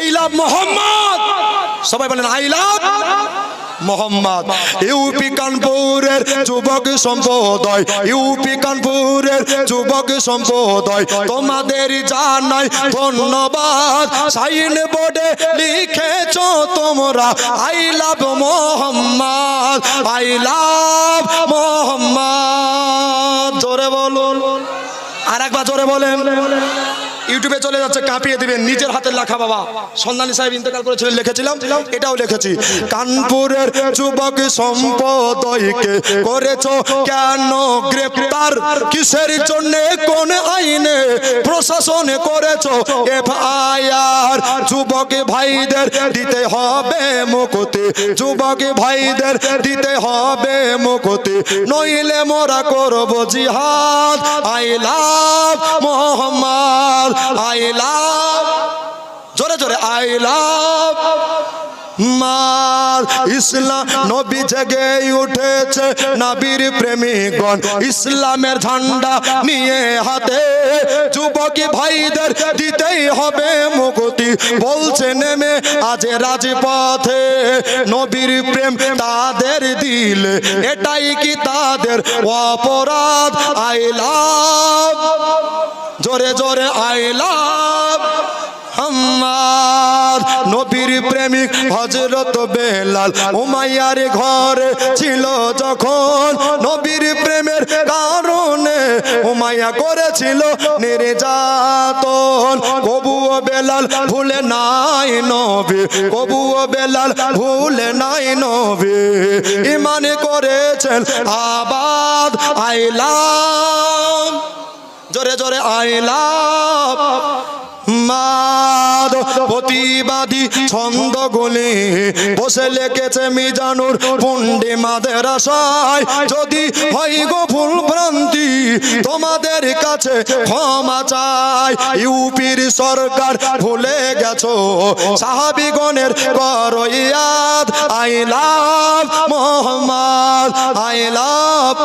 I love Mohammad. সবাই বলেন, I love Mohammad. UP কানপুরের যুবক সম্প্রদায়, ইউপি কানপুরের যুবক সম্প্রদায়, তোমাদের জানাই ধন্যবাদ। সাইন বোর্ডে লিখেছ তোমরা, I love Muhammad, I love Muhammad. জোরে বলুন। আর একবার জোরে বলেন। ইউটিউবে চলে যাচ্ছে কাঁপিয়ে দিবেন নিজের হাতের লেখা বাবা। সন্ধানী সাহেব ইন্তকাল করেছিলেন লিখেছিলাম? এটাও লিখেছি। কানপুরের যুবক সম্পদকে করেছ কেন গ্রেপ্তার? কিসের জন্য আইনে প্রশাসন করেছ, এফআইআর যুবক ভাইদের দিতে হবে মুকুতি, যুবক ভাইদের দিতে হবে মুকুতি, নইলে মোরা করব জিহাদ, I love Muhammad, I love, জোরে জোরে, আই লাভ মার ইসলাম নবী জেগে উঠেছে নবীর প্রেমিকগণ। ইসলামের ঝান্ডা নিয়ে হাতে যুবকী ভাইদের দিতেই হবে মুক্তি। বলছে, নেমে আজ রাজপথে নবীর প্রেম তাদের দিল। এটাই কি তাদের অপরাধ? I love. জোরে জোরে, আই লাভ। আমার নবীর প্রেমিক হজরত বেলাল উমাইয়ার ঘরে ছিল যখন নবীর প্রেমের কারণে উমাইয়া করেছিল নির্যাতন। কবুও বেলাল ভুলে নাই নবী, কবুও বেলাল ভুলে নাই নবী। ইমান করেছেন, আবাদ আইলাম, জোরে জোরে আইলাম। মাদ, প্রতিবাদী ছন্দ গুলি। বসে লেখেছে মিজানুর পুন্ডি মাদের আশায় যদি হয় গো ভুল ভ্রান্তি, তোমাদের কাছে ক্ষমা চাই। ইউপির সরকার ভুলে গেছো, সাহাবিগণের করইয়াদ। I love Muhammad I love